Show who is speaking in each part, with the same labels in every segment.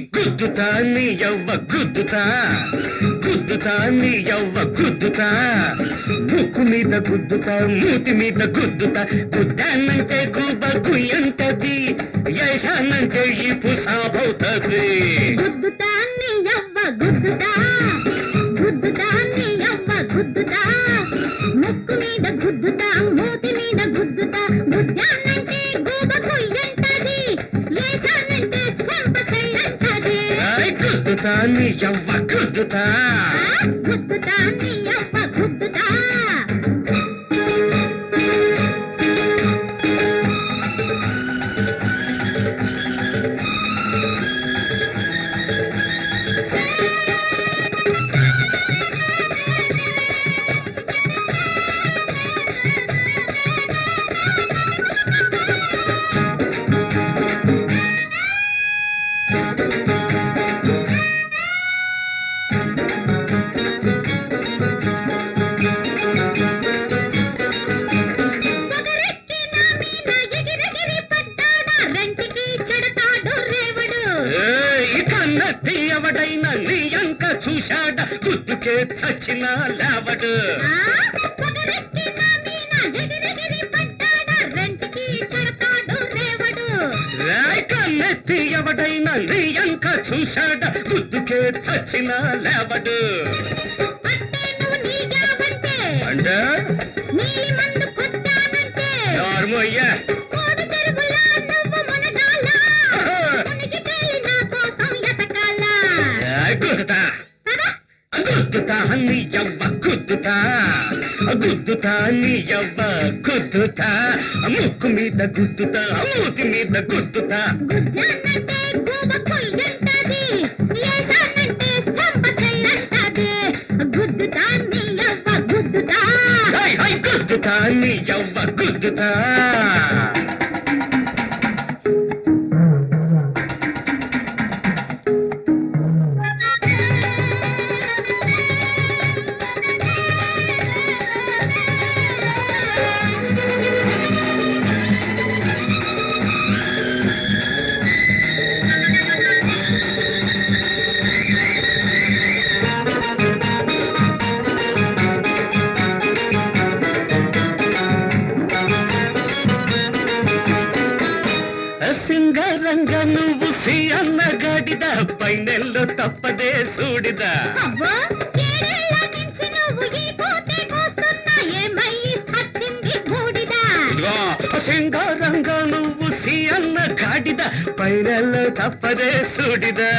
Speaker 1: గుద్దుతా నీ యవ్వ గుద్దుతా. గుద్దుతా నీ యవ్వ గుద్దుతా. ముక్కు మీద గుద్దుతా మూతి మీద గుద్దుతా. గుద్దానంటే గుబ గుయ్యంటది యశానంటే ఈ పుసాబవుతుంది
Speaker 2: గుద్దుతా నీ యవ్వ గుద్దుతా.
Speaker 1: ఆయ్ గుద్దుతా నీ యవ్వ గుద్దుతా ఎవడైనా నీ అంక చూశాడ గుద్దుకే చచ్చిన లేవడు.
Speaker 2: ఆ, పొగరెక్కి నా మీద ఎగిరెగిరి పడ్డాడా రెంటికి చెడతాడు రేవడు
Speaker 1: ఏయ్, కన్నెత్తి ఎవడైనా నీ అంక చూశాడ గుద్దుకే చచ్చిన లేవడు.
Speaker 2: అంటే?
Speaker 1: నార్మయ్యా గుద్దుతా నీ యవ్వ గుద్దుతా. గుద్దుతా నీ యవ్వ గుద్దుతా. ముక్కు మీద గుద్దుతా మూతి మీద గుద్దుతా.
Speaker 2: గుద్దుతా నీ యవ్వ గుద్దుతా.
Speaker 1: సింగరంగ నువ్వు సి అన్న గాడిద పైనెల్లో తప్పదే సూడిదా. సింగారంగ నువ్వు సి అన్న గాడిద పైనెల్లో తప్పదే సూడిదా.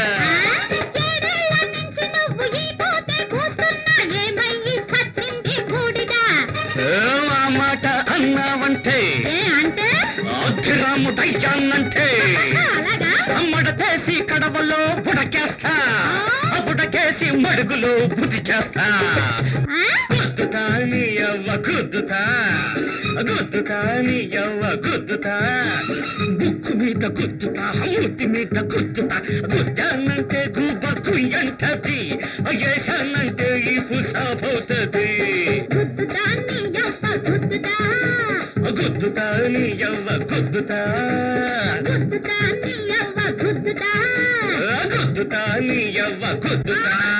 Speaker 2: ఆ
Speaker 1: మాట అన్నావంటే అధిరాముడయ్యానంటే
Speaker 2: అలాగా?
Speaker 1: మడతేసి కడవలో బుడకేస్తా. బుడకేసి మడుగులో బుద్ధి చేస్తా? గుద్దుతా నీ యవ్వ గుద్దుతా. గుద్దుతా నీ యవ్వ గుద్దుతా. బుక్కు మీద గుద్దుతా మూతి మీద గుద్దుతా. గుద్దానంటే గుబ్బ కుయ్యంటది వేసానంటే ఈ పుసాబోతది
Speaker 2: గుద్దుతా నీ యవ్వ గుద్దుతా.
Speaker 1: గుద్దుతా నీ యవ్వ గుద్దుతా
Speaker 2: గుద్దుతా నీ యవ్వ గుద్దుతా
Speaker 1: గుద్దుతా నీ యవ్వ గుద్దుతా